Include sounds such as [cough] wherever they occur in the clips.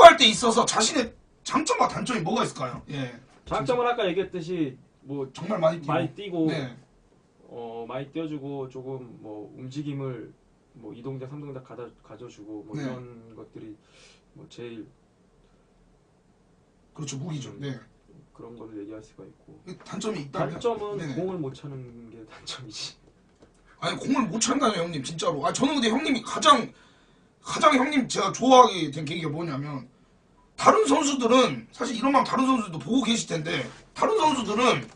축구할 때 있어서 자신의 장점과 단점이 뭐가 있을까요? 예. 장점은 아까 얘기했듯이 뭐 정말 많이 뛰고. 많이 뛰고 네. 어 많이 뛰어주고 조금 뭐 움직임을 뭐 이동작 삼동작 가져 가져주고 뭐 네. 이런 것들이 뭐 제일 그렇죠. 무기죠. 네. 그런 거를 얘기할 수가 있고 단점이 있다면 단점은 네네. 공을 못 차는 게 단점이지. 아니 공을 못 찬다뇨 형님 진짜로. 아 저는 근데 형님이 가장 가장 형님 제가 좋아하게 된 계기가 뭐냐면 다른 선수들은 사실 이런 맘 다른 선수들도 보고 계실 텐데 다른 선수들은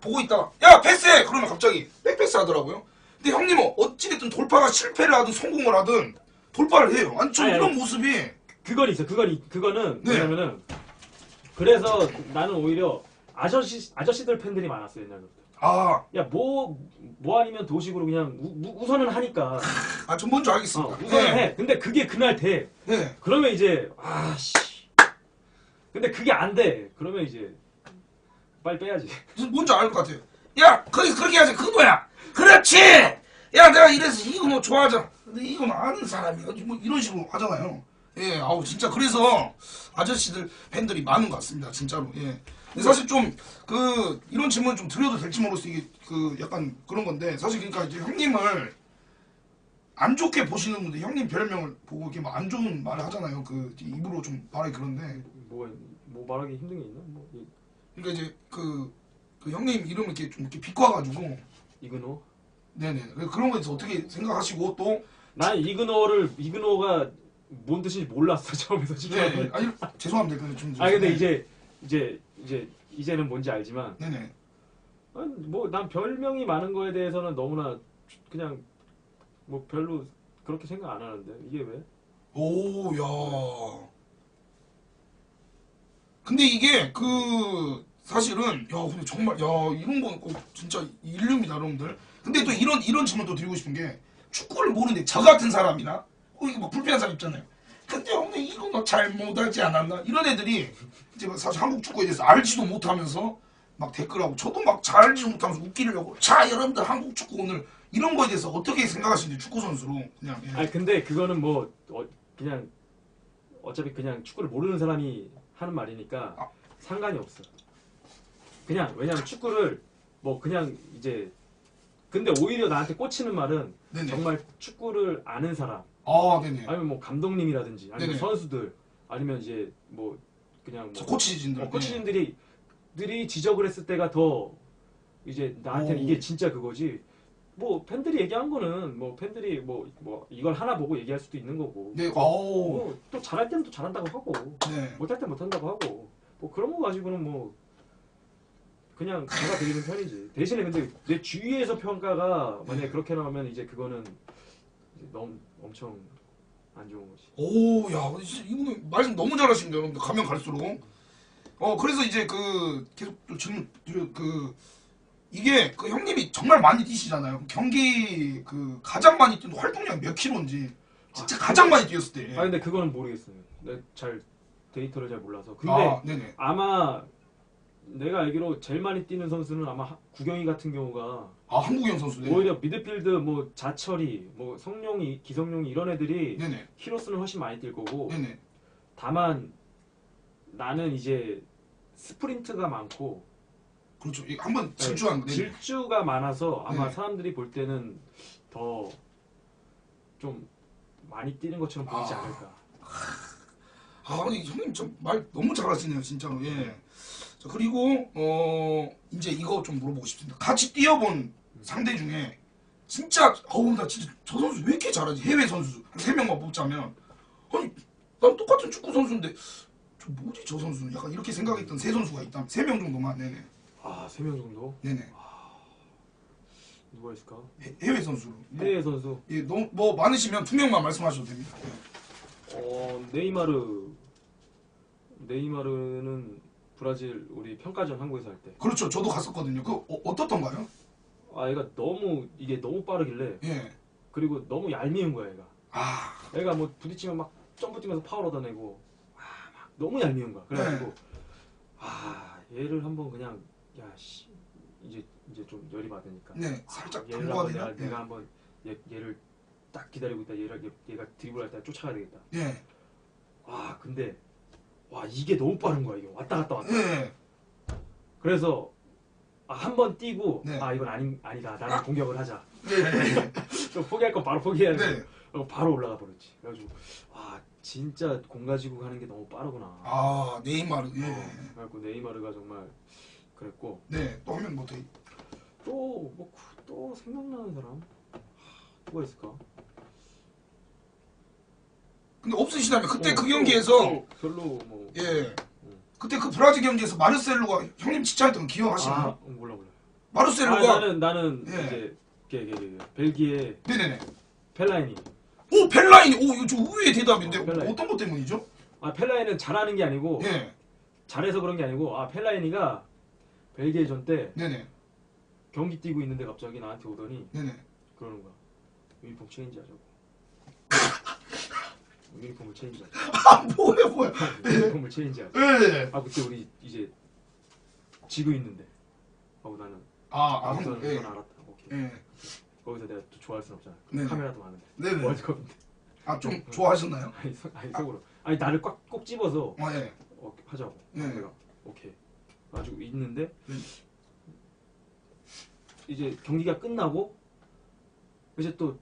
보고 있다가 야 패스해 그러면 갑자기 백패스 하더라고요. 근데 형님은 어찌됐든 돌파가 실패를 하든 성공을 하든 돌파를 해요. 아니 저 아니, 이런 아니. 모습이 그건 있어. 그건 이- 그거는 네. 뭐냐면은 그래서 나는 오히려 아저씨 아저씨들 팬들이 많았어 옛날부터. 아, 야 뭐 뭐 아니면 도식으로 그냥 우, 우- 우선은 하니까 아, 전 뭔지 어, 알겠습니다. 우선은 네. 해. 근데 그게 그날 돼. 네. 그러면 이제 아씨. 근데 그게 안 돼. 그러면 이제 빨리 빼야지. 무슨 뭔지 알 것 같아요. 야, 거기 그렇게 하지. 그거야. 그렇지. 야, 내가 이래서 이거 뭐 좋아하잖아. 근데 이건 아는 사람이야. 뭐 이런 식으로 하잖아요. 예, 아우 진짜 그래서 아저씨들 팬들이 많은 것 같습니다. 진짜로. 예. 근데 사실 좀 그 이런 질문 좀 드려도 될지 모르겠어 이게 그 약간 그런 건데 사실 그러니까 이제 형님을 안 좋게 보시는 분들 형님 별명을 보고 이렇게 뭐안 좋은 말을 하잖아요. 그 입으로 좀 말이 그런데 뭐가 뭐 말하기 힘든 게 있나? 뭐 이- 그러니까 이제 그, 그 형님 이름 이렇게 좀 이렇게 비꼬아가지고 이근호. 네네 그- 그런 거에 대해서 어떻게 생각하시고 또 난 이근호를 이근호가 뭔 뜻인지 몰랐어 [laughs] 처음에서 진짜. 네, 아니 죄송합니다 근데 좀 아 근데 네. 이제 이제 이제 이제는 뭔지 알지만 네네 뭐 난 별명이 많은 거에 대해서는 너무나 그냥 뭐 별로 그렇게 생각 안 하는데 이게 왜? 오야 근데 이게 그 사실은 야 근데 정말 야 이런 건 꼭 진짜 일lum이다 여러분들. 근데 또 이런 이런 질문도 드리고 싶은 게 축구를 모르는데 저 같은 사람이나 어 이게 막 불편한 사람 있잖아요. 근데 형님 이거 너 잘 못하지 않았나? 이런 애들이 이제 막 사실 한국 축구에 대해서 알지도 못하면서 막 댓글하고 저도 막 잘 알지도 못하면서 웃기려고 자 여러분들 한국 축구 오늘 이런 거에 대해서 어떻게 생각하시는지 축구 선수로 그냥 예. 아니 근데 그거는 뭐 어, 그냥 어차피 그냥 축구를 모르는 사람이 하는 말이니까 아. 상관이 없어. 그냥 왜냐면 축구를 뭐 그냥 이제 근데 오히려 나한테 꽂히는 말은 네네 정말 축구를 아는 사람 아 네네 아니면 뭐 감독님이라든지 아니면 네네. 선수들 아니면 이제 뭐 그냥 저뭐 코치진들 어, 코치님들이 들이 지적을 했을 때가 더 이제 나한테는 오. 이게 진짜 그거지. 뭐 팬들이 얘기한 거는 뭐 팬들이 뭐 뭐 이걸 하나 보고 얘기할 수도 있는 거고. 네, 오, 뭐 또 잘할 때는 또 잘한다고 하고 네. 못할 때 못한다고 하고 뭐 그런 거 가지고는 뭐 그냥 드리는 편이지. 대신에 근데 내 주위에서 평가가 만약에 그렇게 나오면 이제 그거는 이제 너무 엄청 안 좋은 거지. 오, 야, 진짜 이분은 말씀 너무 잘하십니다, 여러분들. 가면 갈수록. 어, 그래서 이제 그 계속 또 질문 드려 그 이게 그 형님이 정말 많이 뛰시잖아요. 경기 그 가장 많이 뛰는 활동량 몇 킬로인지 진짜 가장 많이 뛰었을 때. 아 근데 그거는 모르겠어요. 내가 잘 데이터를 잘 몰라서. 근데 아, 네네. 아 마 내가 알기로 제일 많이 뛰는 선수는 아마 하- 구경이 같은 경우가 아, 한국형 선수. 네. 오히려 미드필드 뭐 자철이 뭐 성룡이 기성용이 이런 애들이 네네. 키로수는 훨씬 많이 뛸 거고 네네. 다만 나는 이제 스프린트가 많고 그렇죠. 이 한번 질주한 거. 네네. 질주가 많아서 아마 네. 사람들이 볼 때는 더 좀 많이 뛰는 것처럼 보이지 아. 않을까. 아, 근데 형님 좀말 너무 잘하시네요, 진짜로. 예. 자, 그리고 어 이제 이거 좀 물어보고 싶습니다. 같이 뛰어본 상대 중에 진짜 어우 나 진짜 저 선수 왜 이렇게 잘하지? 해외 선수 한 세 명만 뽑자면 아니 난 똑같은 축구 선수인데 저 뭐지 저 선수? 약간 이렇게 생각했던 세 선수가 있다면 세명 정도만 네네 아 세 명 정도 네네 누가 있을까? 해- 해외 선수로 해외 선수 예 너무 뭐 많으시면 두 명만 말씀하셔도 됩니다. 예. 어 네이마르 네이마르는 브라질 우리 평가전 한국에서 할 때. 그렇죠. 저도 갔었거든요. 그 어, 어떻던가요? 아 얘가 너무 이게 너무 빠르길래 예. 그리고 너무 얄미운 거야 얘가. 아 얘가 뭐 부딪히면 막 점프 뛰면서 파울 얻어내고 아, 막 너무 얄미운 거야. 그래가지고 네. 아 얘를 한번 그냥 야씨 이제 이제 좀 열이 받으니까 네, 살짝 얘를 당겨야 한번? 내가, 내가 한번 얘, 얘를 딱 기다리고 있다 얘를 얘- 얘가 드리블할 때 쫓아가야 되겠다. 예. 와 근데 와 이게 너무 빠른 거야 이게 왔다 갔다 왔다. 예. 그래서 아, 한 번 뛰고 네. 아 이건 아니 아니다 나는 공격을 하자. 네. [laughs] 또 포기할 건 바로 포기해야 돼. 네. 어, 바로 올라가 버렸지. 그래가지고 와 진짜 공 가지고 가는 게 너무 빠르구나. 아 네이마르. 어, 예. 그래갖고 네이마르가 정말 그랬고 네. 또 하면 뭐 더. 또뭐 또 생각나는 사람 하, 누가 있을까? 근데 없으시다면 그때 어, 그 또- 경기에서 또 별로 뭐 예. 그때 그 브라질 경기에서 마르셀로가 형님 칭찬했던 거 기억하시나요? 아, 어, 몰라 몰라. 아, 마르셀로가 나는 나는 예. 이제 걔, 걔, 걔, 벨기에 네네네. 펠라인이. 오 펠라인이 오 이거 좀 의외의 대답인데 어, 펠라인. 어떤 것 때문이죠? 아 펠라인은 잘하는 게 아니고 예. 잘해서 그런 게 아니고 아 펠라인이가 벨기에전 때 네네. 경기 뛰고 있는데 갑자기 나한테 오더니 네네. 그러는 거야. 유니폼 체인지 하자고. [laughs] 유니폼을 체인지 하자. 아 뭐야 뭐야. [laughs] 유니폼을 체인지 하자. 예. 아 그때 우리 이제 지고 있는데. 하고 나는 아, 아 형. 예. 그건 알았다. 오케이. 예. 거기서 내가 또 좋아할 순 없잖아. 네네. 카메라도 많은데. 네네. 월드컵인데. 아 좀 좋아하셨나요? 아니, 속, 아니 속으로. 아니 나를 꽉 꼭 집어서 아 예. 어, 하자고. 네. 내가 오케이. 가지고 있는데 네. 이제 경기가 끝나고 이제 또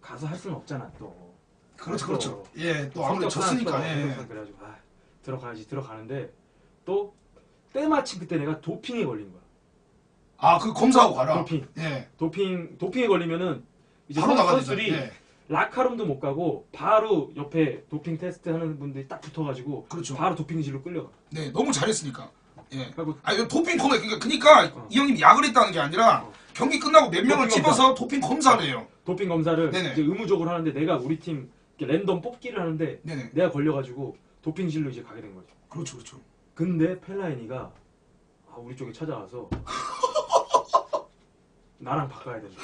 가서 할 수는 없잖아 또. 그렇죠 또 그렇죠. 예. 또 아무래도 졌으니까. 또 예. 그래가지고 아, 들어가야지 들어가는데 또 때마침 그때 내가 도핑에 걸린 거야. 아 그 검사하고 가라. 도핑. 예. 도핑 도핑에 걸리면은 이제 바로 선- 나가야. 선수들이 예. 라카룸도 못 가고 바로 옆에 도핑 테스트 하는 분들이 딱 붙어가지고 그렇죠. 바로 도핑실로 끌려가. 네 너무 잘했으니까. 예. 그리고 아 이거 도핑 코너 그러니까 그러니까 어. 이 형님 약을 했다는 게 아니라 어. 경기 끝나고 몇 명을 도핑 집어서 도핑 검사를 해요. 도핑 검사를 네네. 이제 의무적으로 하는데 내가 우리 팀 이렇게 랜덤 뽑기를 하는데 네네. 내가 걸려가지고 도핑실로 이제 가게 된 거죠. 그렇죠 그렇죠. 근데 펠라인이가 아, 우리 쪽에 찾아와서 [laughs] 나랑 바꿔야 된다.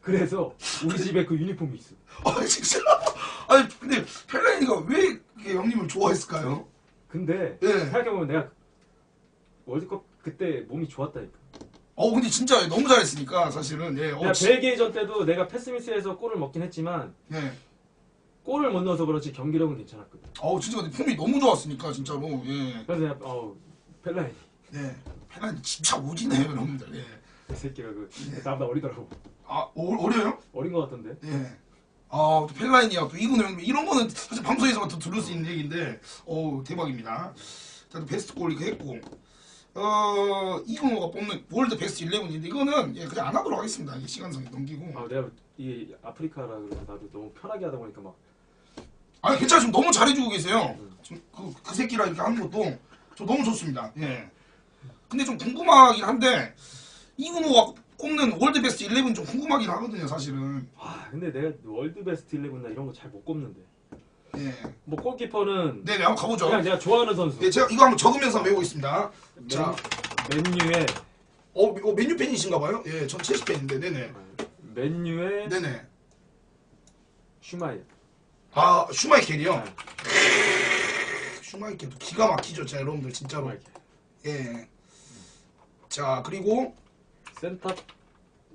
그래서 우리 집에 그 유니폼이 있어. 아 진짜. 아니 근데 펠라인이가 왜 이렇게 형님을 좋아했을까요? 근데 예. 생각해보면 내가 월드컵 그때 몸이 좋았다니까. 어 근데 진짜 너무 잘했으니까 사실은 예. 어, 내가 지- 벨기에전 때도 내가 패스미스에서 골을 먹긴 했지만 예. 골을 못 넣어서 그렇지 경기력은 괜찮았거든. 어우 진짜 근데 폼이 너무 좋았으니까 진짜로 예. 그래서 내가 어 펠라인 예. 펠라인 진짜 오지네요 여러분들. 예. 이 새끼가 그 나보다 어리더라고. 아 어, 어려요? 어린 것 같던데. 예. 아, 또 펠라인이야. 또 이군 형님. 이런 거는 사실 방송에서만 더 들을 수 있는 얘기인데, 어우, 대박입니다. 자, 또 베스트 골 이거 했고, 어, 이군호가 뽑는 월드 베스트 11인데, 이거는 예, 그냥 안 하도록 하겠습니다. 이게 시간상에 넘기고. 아 내가 이 아프리카라 그래서 나도 너무 편하게 하다 보니까 막 아, 괜찮아. 지금 너무 잘해주고 계세요. 지금 그, 그 새끼랑 이렇게 하는 것도 저 너무 좋습니다. 예. 근데 좀 궁금하긴 한데, 이군호가 꼽는 월드 베스트 11 좀 궁금하긴 하거든요, 사실은. 와 근데 내가 월드 베스트 11나 이런 거 잘 못 꼽는데. 예. 뭐 골키퍼는 네 네, 한번 가보죠. 그냥 내가 좋아하는 선수. 예, 제가 이거 한번 적으면서 외우겠습니다. 자. 맨, 맨유의 어, 어 메뉴 팬이신가 봐요? 예, 전 첼시 팬인데, 네 네. 맨유의 네 네. 슈마이. 아, 슈마이켈이요? 네. 슈마이켈도 기가 막히죠, 자, 여러분들, 진짜로. 슈마이켈. 예. 자, 그리고, 센터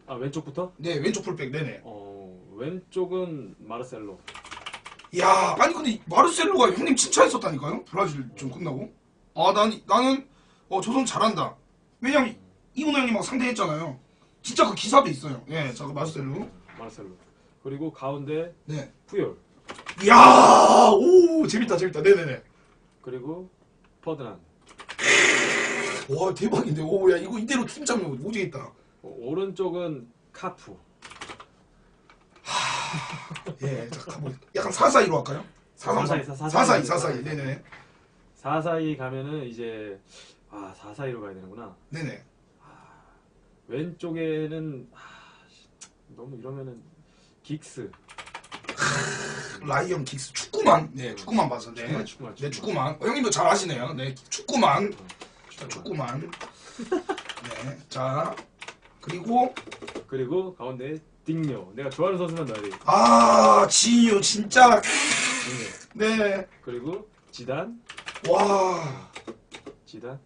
아 왼쪽부터? 네, 왼쪽 풀백, 네네. 어 왼쪽은 마르셀로. 이야, 아니, 근데 마르셀로가 형님 칭찬했었다니까요? 브라질 좀 끝나고. 아, 난, 나는, 어, 조선 잘한다. 왜냐면, 이훈호 형님 막 상대했잖아요. 진짜 그 기사도 있어요. 예, 자, 그 마르셀로. 마르셀로. 그리고 가운데 네. 푸열. 이야, 오, 재밌다, 재밌다. 네네네. 그리고 퍼드난. 와, 대박인데. 오, 야, 이거 이대로 팀 짜면 오지겠다. 어, 오른쪽은 카프. 예, 자, 가보 약간 사사이로 할까요? 사사이, 사사이, 사사이. 네네. 사사이 가면은 이제 아 사사이로 가야 되는구나. 네네. 왼쪽에는 아, 씨, 너무 이러면은 긱스. 라이언 킥스 축구만. 네, 축구만 봐서. 네. 축구만, 축구만, 네, 축구만. 어, 형님도 잘 아시네요. 네, 축구만. 자, 축구만. [laughs] 네, 자 그리고 그리고 가운데 딩요. 내가 좋아하는 선수만 넣어야 돼. 아 지유 진짜. 딩요. 네. 그리고 지단, 와. 지단.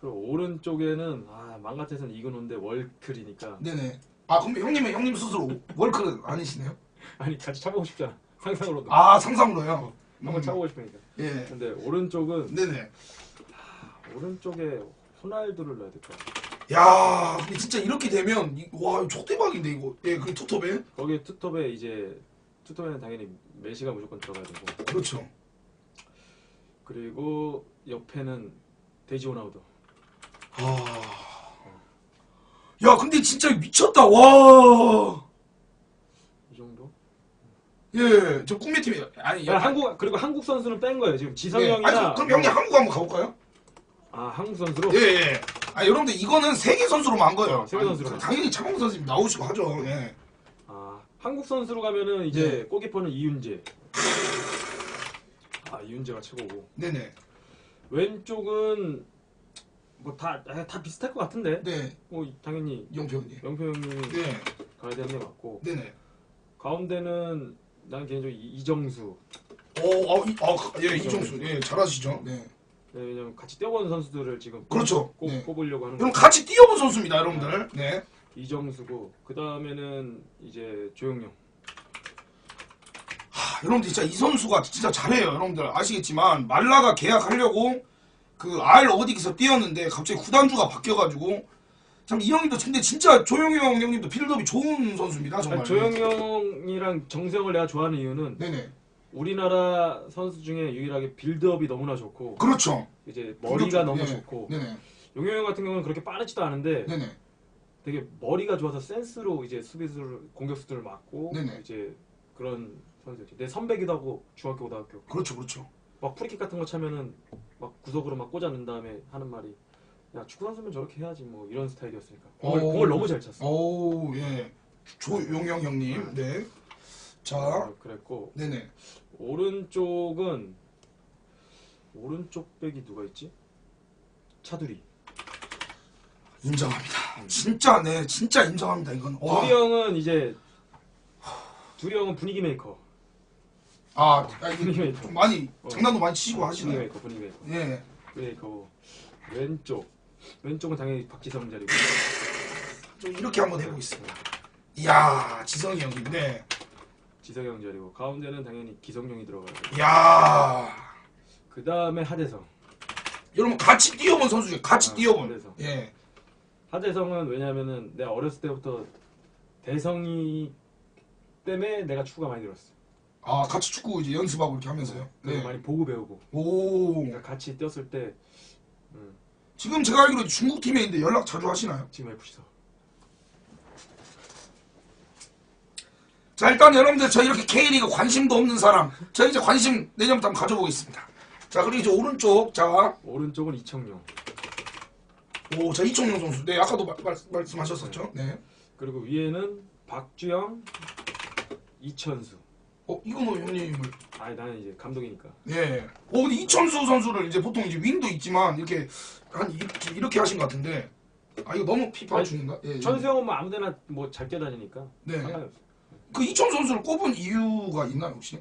그리고 오른쪽에는 아, 맘 같아서는 이근호인데 월클이니까 네네. 아 그럼 형님은 형님 스스로 월크 아니시네요? [laughs] 아니 같이 차보고 싶잖아. 상상으로도. 아 상상으로요. 한번 차보고 싶으니까. 예. 근데 오른쪽은 네네. 오른쪽에 호날두를 넣어야 될것 같아. 야, 근데 진짜 이렇게 되면 이- 와 이거 족대박인데 이거. 예, 그 투톱에. 거기에 투톱에 이제 투톱에는 당연히 메시가 무조건 들어가야 되고 그렇죠. 그리고 옆에는 돼지 호나우두. 아. 야, 근데 진짜 미쳤다. 와. 이 정도? 예, 저 꿈의 팀이 아니 야, 한국 그리고 한국 선수는 뺀 거예요. 지금 지성이 예. 형이나 그럼 형님 한국 한번 가볼까요? 아 한국 선수로 예, 예. 아, 여러분들 이거는 세계 선수로만 한 거예요. 어, 세계 아니, 선수로. 그 당연히 차범 선수님 나오시고 하죠. 예. 아 한국 선수로 가면은 이제 네. 골키퍼는 이윤재. 아 이윤재가 최고고 네네. 왼쪽은 뭐다다 비슷할 것 같은데. 네, 뭐 당연히 이영표 형님. 영표 형님이 네, 가야 되는 게 맞고 네네. 가운데는 난 개인적으로 이- 이정수. 오, 아, 이, 아, 예, 이정수, 예, 잘하시죠. 네. 네, 왜냐면 같이 뛰어본 선수들을 지금 그렇죠. 꼽, 네. 꼽으려고 하는 그럼 거. 같이 뛰어본 선수입니다, 여러분들. 네. 이정수고 그 다음에는 이제 조용영. 하, 여러분들 진짜 이 선수가 진짜 잘해요, 여러분들 아시겠지만 말라가 계약하려고 그알 어디서 뛰었는데 갑자기 구단주가 바뀌어가지고 참 이 형님도 근데 진짜 조용히 형 형님도 빌드업이 좋은 선수입니다, 정말. 아니, 조용영이랑 정세영을 내가 좋아하는 이유는 네네. 우리나라 선수 중에 유일하게 빌드업이 너무나 좋고 그렇죠. 이제 머리가 너무 예. 좋고 네네. 용영 같은 경우는 그렇게 빠르지도 않은데 네네. 되게 머리가 좋아서 센스로 이제 수비수를 공격수들을 막고 네네. 이제 그런 선수였지. 내 선배기도 하고 중학교 고등학교 그렇죠, 그렇죠. 막 프리킥 같은 거 차면은 막 구석으로 막 꽂아낸 다음에 하는 말이 야 축구 선수면 저렇게 해야지 뭐 이런 스타일이었으니까 공을, 오. 공을 너무 잘 찼어. 오, 예. 조용영 형님. 네. 자, 어, 그랬고 네네. 오른쪽은 오른쪽 백이 누가 있지? 차두리. 인정합니다. 진짜 네, 진짜 인정합니다. 이건. 와. 두리 형은 이제 두리 형은 분위기 메이커. 아, 아 분위기 이게 메이커. 좀 많이 어. 장난도 많이 치시고 분위기 하시네요. 메이커, 분위기 메이커. 예. 메이커고 왼쪽 왼쪽은 당연히 박지성 자리고. 좀 이렇게 한번 해보겠습니다. 이야, 지성이. 네. 자리고 가운데는 당연히 기성용이 들어가야 돼. 이야. 그 다음에 하대성. 여러분 같이 뛰어본 선수 중에 같이 아, 뛰어본. 그래서. 예. 하대성은 왜냐면은 내가 어렸을 때부터 대성이 때문에 내가 축구가 많이 늘었어. 아, 같이 축구 이제 연습하고 이렇게 하면서요. 그리고 네. 많이 보고 배우고. 오. 그러니까 같이 뛰었을 때 음, 지금 제가 알기로 중국 팀에 있는데 연락 자주 하시나요? 지금 FC서. 자 일단 여러분들 저 이렇게 K리그 관심도 없는 사람 저 이제 관심 내년부터 한번 가져보겠습니다 자 그리고 이제 오른쪽 자오자 오른쪽은 이청용. 이청용 선수 네 아까도 마- 말, 말씀하셨었죠 네 그리고 위에는 박주영, 이천수. 어, 이건호 형님을 아니 나는 이제 감독이니까. 예. 어 근데 이천수 선수를 이제 보통 이제 윙도 있지만 이렇게 한 이 렇게, 이렇게 하신 것 같은데 아 이거 너무 피파 아니, 중인가? 예, 예. 천수 형은 뭐 아무데나 뭐 잘 뛰어다니니까 네. 상관이 없어. 그 이천수 선수를 꼽은 이유가 있나요 혹시?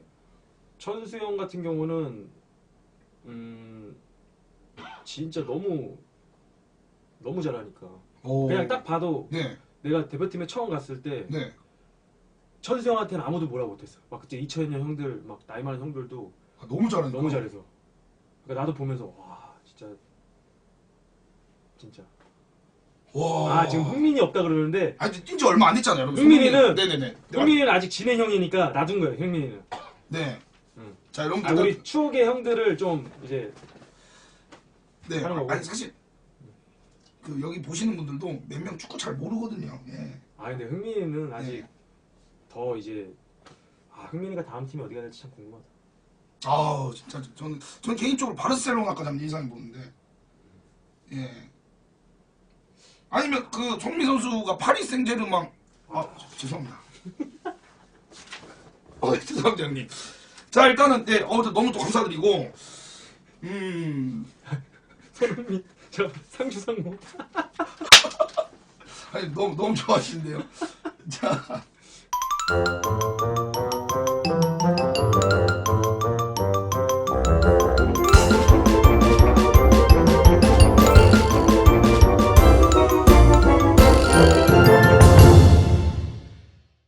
천수 형 같은 경우는 음 진짜 너무 너무 잘하니까 오. 그냥 딱 봐도 네, 내가 대표팀에 처음 갔을 때 네. 천수 형한테는 아무도 뭐라 못했어. 막 그때 2000년 형들 막 나이 많은 형들도 아, 너무 잘하니까. 너무 잘해서. 그러니까 나도 보면서 와 진짜 진짜. 와. 아 지금 흥민이 없다 그러는데 아니 뛴지 얼마 안 됐잖아요. 여러분. 흥민이는- 네네네. 흥민이는 아직 진행 형이니까 놔둔 거예요. 흥민이는. 네. 응. 자 여러분 아 우리 추억의 형들을 좀 이제 네. 하는 거고. 아니 사실 그 여기 보시는 분들도 몇 명 축구 잘 모르거든요. 예. 아 근데 흥민이는 아직 네. 더 이제 아 흥민이가 다음 팀이 어디가 될지 참 궁금하다. 아 진짜 저- 저는 저는 개인적으로 바르셀로나까지 한번 예상해 보는데 예. 아니면 그 손미 선수가 파리 생제르맹 아 죄송합니다. 어 [laughs] 죄송합니다 형님. 자 일단은 네 어, 너무 또 감사드리고 음 손흥민 저 상주 상무. 아니 너무 너무 좋아하시는데요. 자